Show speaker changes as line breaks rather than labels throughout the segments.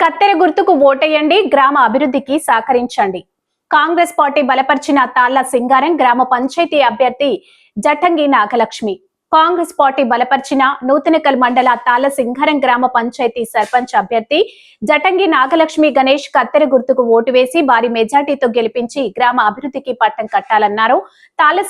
కత్తెర గుర్తుకు ఓటేయండి గ్రామ అభివృద్ధికి సహకరించండి. కాంగ్రెస్ పార్టీ బలపరిచిన తాళ్ళ సింగారం గ్రామ పంచాయతీ అభ్యర్థి జఠంగి నాగలక్ష్మి. కాంగ్రెస్ పార్టీ బలపరిచిన నూతనకల్ మండల తాళ్ళ గ్రామ పంచాయతీ సర్పంచ్ అభ్యర్థి జటంగి నాగలక్ష్మి గణేష్ కత్తెర గుర్తుకు ఓటు వేసి భారీ మెజార్టీతో గెలిపించి గ్రామ అభివృద్ధికి పట్టం కట్టాలన్నారు. తాళ్ళ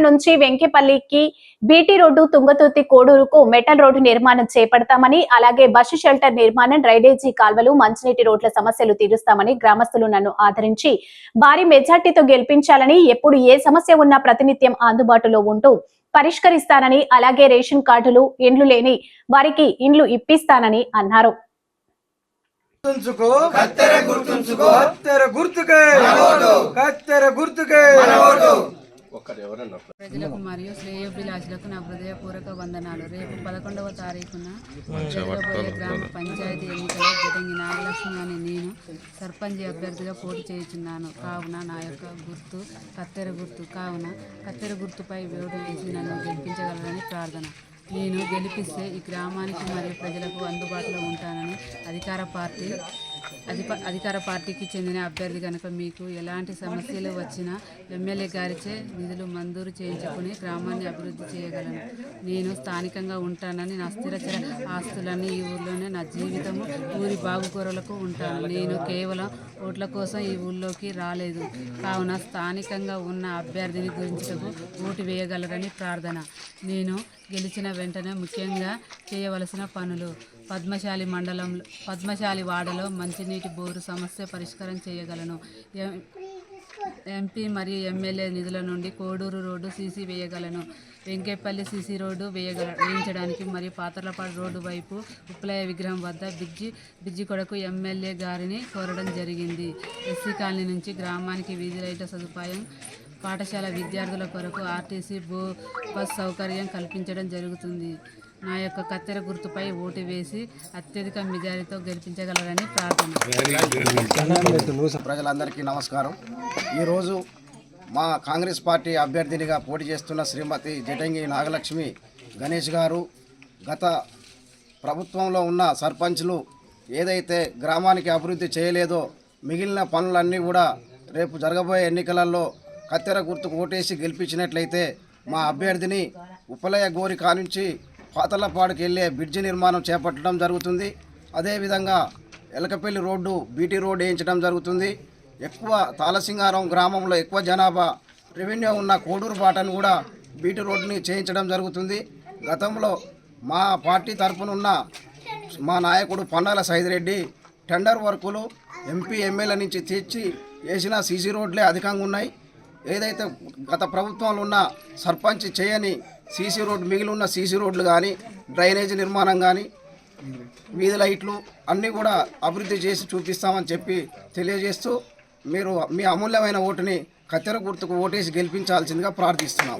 నుంచి వెంకేపల్లికి బీటీ రోడ్డు తుంగతుర్తి కోడూరుకు మెటల్ రోడ్డు నిర్మాణం చేపడతామని అలాగే బస్సు షెల్టర్ నిర్మాణం డ్రైనేజీ కాల్వలు మంచినీటి రోడ్ల సమస్యలు తీరుస్తామని గ్రామస్తులు నన్ను ఆదరించి భారీ మెజార్టీతో గెలిపించాలని ఎప్పుడు ఏ సమస్య ఉన్నా ప్రతినిత్యం అందుబాటులో ఉంటూ పరిష్కరిస్తానని అలాగే రేషన్ కార్డులు ఇండ్లు లేని వారికి ఇండ్లు ఇప్పిస్తానని అన్నారు.
గుర్తుంచుకో. కత్తెర గుర్తుంచుకో. కత్తెర గుర్తుకే. కత్తెర గుర్తుకే.
ప్రజలకు మరియు శ్రేయోభిలాషులకు నా హృదయపూర్వక వందనాలు. రేపు పదకొండవ తారీఖున జరగబోయే గ్రామ పంచాయతీ ఎన్నికలో జటంగి నాగలక్ష్మి అని నేను సర్పంచ్ అభ్యర్థిగా పోటీ చేయుచున్నాను. కావున నా యొక్క గుర్తు కత్తెర గుర్తు కావున కత్తెర గుర్తుపై ఓటు వేసి నన్ను గెలిపించగలరని ప్రార్థన. నేను గెలిపిస్తే ఈ గ్రామానికి మరియు ప్రజలకు అందుబాటులో ఉంటానని అధికార పార్టీ అధికార పార్టీకి చెందిన అభ్యర్థి కనుక మీకు ఎలాంటి సమస్యలు వచ్చినా ఎమ్మెల్యే గారిచే నిధులు మంజూరు చేయించుకుని గ్రామాన్ని అభివృద్ధి చేయగలను. నేను స్థానికంగా ఉంటానని నా స్థిరచర ఆస్తులన్నీ ఈ ఊర్లోనే నా జీవితము ఊరి బాగుకూరలకు ఉంటాను. నేను కేవలం ఓట్ల కోసం ఈ ఊళ్ళోకి రాలేదు. కావున స్థానికంగా ఉన్న అభ్యర్థిని గురించకు ఓటు వేయగలరని ప్రార్థన. నేను గెలిచిన వెంటనే ముఖ్యంగా చేయవలసిన పనులు. పద్మశాలి మండలంలో పద్మశాలి వాడలో మంచినీటి బోరు సమస్య పరిష్కారం చేయగలను. ఎం- ఎంపీ మరియు ఎమ్మెల్యే నిధుల నుండి కోడూరు రోడ్డు సీసీ వేయగలను. వెంకేపల్లి సీసీ రోడ్డు వేయగల వేయించడానికి మరియు పాతర్లపాడు రోడ్డు వైపు ఉప్పలయ విగ్రహం వద్ద బిజ్జి బిజ్జి కొడకు ఎమ్మెల్యే గారిని కోరడం జరిగింది. ఎస్సీ కాలనీ నుంచి గ్రామానికి వీధి లైట్ల సదుపాయం పాఠశాల విద్యార్థుల కొరకు ఆర్టీసీ బో బస్ సౌకర్యం కల్పించడం జరుగుతుంది. నా యొక్క కత్తెర గుర్తుపై ఓటు వేసి అత్యధిక మెజారిటీతో గెలిపించగలరని ప్రార్థన.
ప్రజలందరికీ నమస్కారం. ఈరోజు మా కాంగ్రెస్ పార్టీ అభ్యర్థినిగా పోటీ చేస్తున్న శ్రీమతి జటంగి నాగలక్ష్మి గణేష్ గారు గత ప్రభుత్వంలో ఉన్న సర్పంచ్లు ఏదైతే గ్రామానికి అభివృద్ధి చేయలేదో మిగిలిన పనులన్నీ కూడా రేపు జరగబోయే ఎన్నికలలో కత్తెర గుర్తుకు ఓటేసి గెలిపించినట్లయితే మా అభ్యర్థిని ఉపలయ గోరి కానుంచి పాతలపాడుకి వెళ్ళే బ్రిడ్జి నిర్మాణం చేపట్టడం జరుగుతుంది. అదేవిధంగా ఎలకపల్లి రోడ్డు బీటీ రోడ్డు వేయించడం జరుగుతుంది. ఎక్కువ తాళసింగారం గ్రామంలో ఎక్కువ జనాభా రెవెన్యూ ఉన్న కోడూరు బాటను కూడా బీటీ రోడ్డుని చేయించడం జరుగుతుంది. గతంలో మా పార్టీ తరఫున ఉన్న మా నాయకుడు పన్నాల సైదిరెడ్డి టెండర్ వర్కులు ఎంపీ ఎమ్మెల్యే నుంచి తెచ్చి వేసిన సీసీ రోడ్లే అధికంగా ఉన్నాయి. ఏదైతే గత ప్రభుత్వంలో ఉన్న సర్పంచ్ చేయని సీసీ రోడ్డు మిగిలి ఉన్న సీసీ రోడ్లు కానీ డ్రైనేజీ నిర్మాణం కానీ వీధి లైట్లు అన్నీ కూడా అభివృద్ధి చేసి చూపిస్తామని చెప్పి తెలియజేస్తూ మీరు మీ అమూల్యమైన ఓటుని కత్తెర గుర్తుకు ఓటేసి గెలిపించాల్సిందిగా ప్రార్థిస్తున్నాం